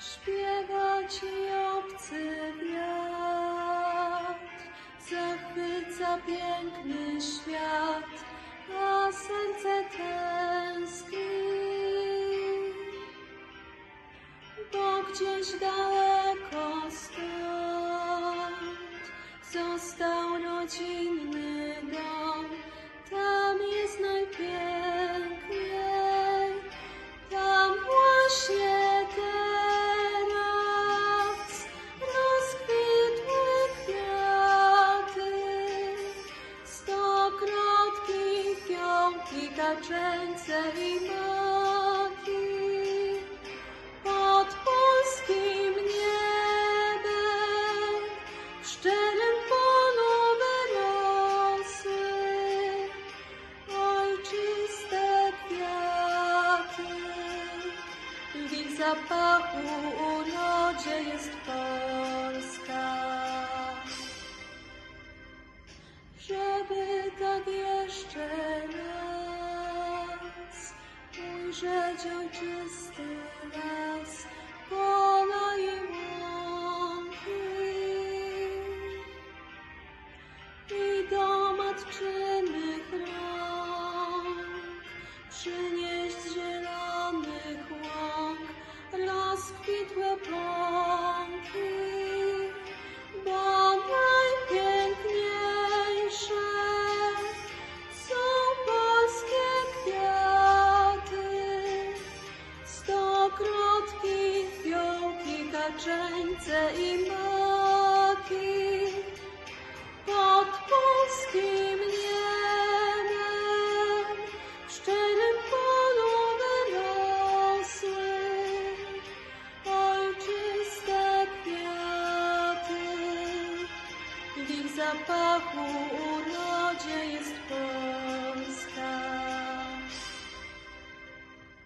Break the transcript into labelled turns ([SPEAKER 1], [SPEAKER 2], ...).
[SPEAKER 1] Śpiewa ci obcy wiatr, zachwyca piękny świat, a serce tęskni. Bo gdzieś daleko stąd został rodzinny dom, fiołki, kaczęce i maki. Pod polskim niebem w szczerym polu wyrosły ojczyste kwiaty. W ich zapachu urodzie jest Polska. Żeby tak jeszcze treasure just around. Kaczeńce i maki pod polskim niebem w szczerym polu wyrosły ojczyste kwiaty. W ich zapachu urodzie jest Polska.